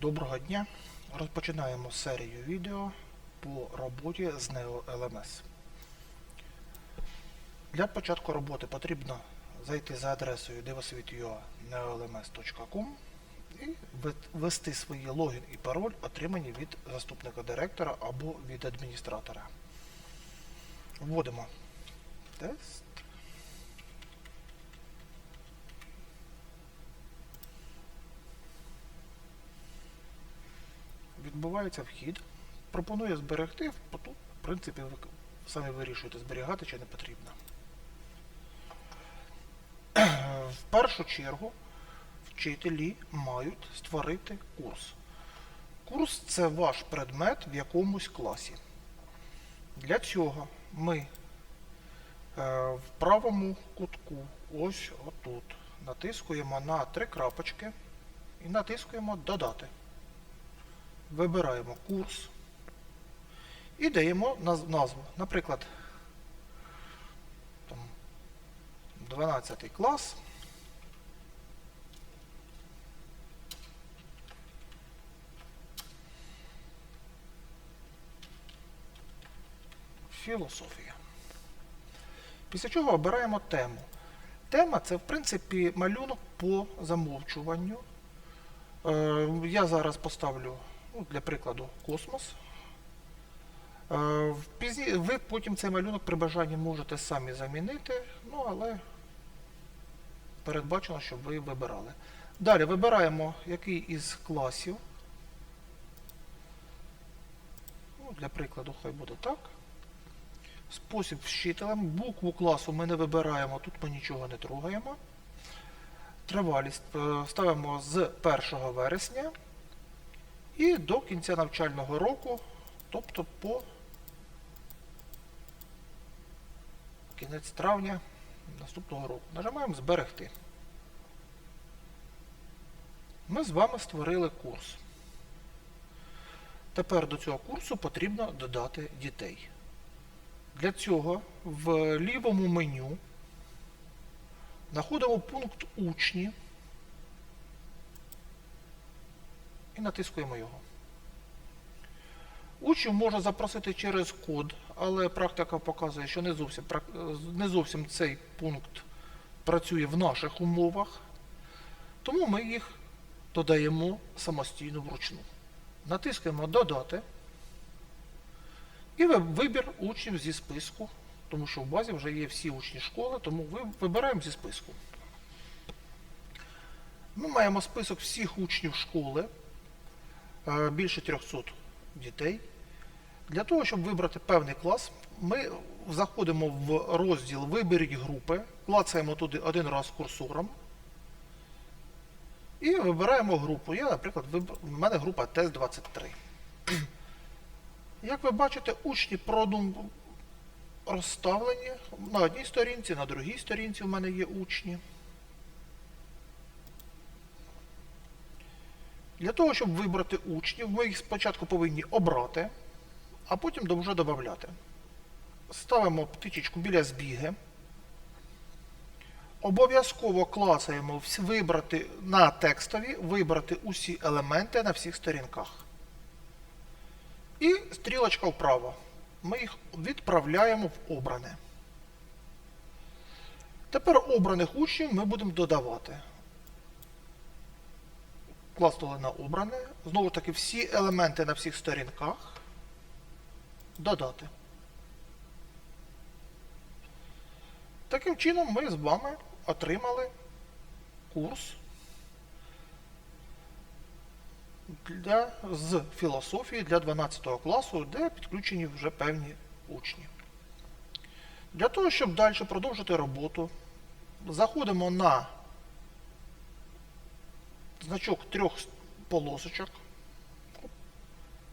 Доброго дня! Розпочинаємо серію відео по роботі з NeoLMS. Для початку роботи потрібно зайти за адресою divosvit.ua neolms.com і ввести свої логін і пароль, отримані від заступника директора або від адміністратора. Вводимо тест. Відбувається вхід. Пропоную зберегти. В принципі, ви самі вирішуєте, зберігати чи не потрібно. В першу чергу вчителі мають створити курс. Курс це ваш предмет в якомусь класі. Для цього ми е, в правому кутку, ось отут, натискуємо на три крапочки і натискуємо Додати. Вибираємо курс і даємо назву. Наприклад, 12 клас. Філософія. Після чого обираємо тему. Тема це, в принципі, малюнок по замовчуванню. Е, Я зараз поставлю, для прикладу, космос. Е, Ви потім цей малюнок при бажанні можете самі замінити, ну але передбачено, щоб ви вибирали. Далі вибираємо який із класів. Ну, для прикладу, хай буде так. Спосіб вчителем. Букву класу ми не вибираємо, тут ми нічого не трогаємо. Тривалість е, ставимо з 1 вересня і до кінця навчального року, тобто по кінець травня наступного року. Нажимаємо Зберегти. Ми з вами створили курс. Тепер до цього курсу потрібно додати дітей. Для цього в лівому меню знаходимо пункт Учні і натискуємо його. Учнів можна запросити через код, але практика показує, що не зовсім, не зовсім цей пункт працює в наших умовах, тому ми їх додаємо самостійно вручну. Натискаємо Додати і вибір учнів зі списку, тому що в базі вже є всі учні школи, тому вибираємо зі списку. Ми маємо список всіх учнів школи, більше 300 дітей. Для того, щоб вибрати певний клас, ми заходимо в розділ Виберіть групи, клацаємо туди один раз курсором і вибираємо групу. Я, наприклад, виб... в мене група тест 23. Як ви бачите, учні продум розставлені на одній сторінці, на другій сторінці в мене є учні. Для того, щоб вибрати учнів, ми їх спочатку повинні обрати, а потім вже додати. Ставимо птичечку біля збіги. Обов'язково клацаємо вибрати на текстові, вибрати усі елементи на всіх сторінках. І стрілочка вправо. Ми їх відправляємо в обране. Тепер обраних учнів ми будемо додавати. Класнули на обране. Знову ж таки, всі елементи на всіх сторінках. Додати. Таким чином ми з вами отримали курс для, з філософії для 12 класу, де підключені вже певні учні. Для того, щоб далі продовжити роботу, заходимо на значок трьох полосочок,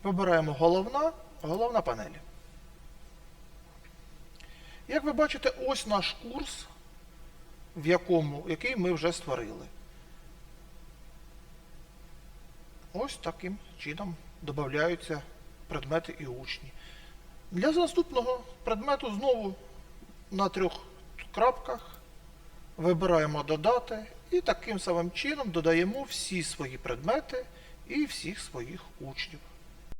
вибираємо головна, головна панель. Як ви бачите, ось наш курс, в якому, який ми вже створили. Ось таким чином додаються предмети і учні. Для наступного предмету знову на трьох крапках вибираємо додати і таким самим чином додаємо всі свої предмети і всіх своїх учнів.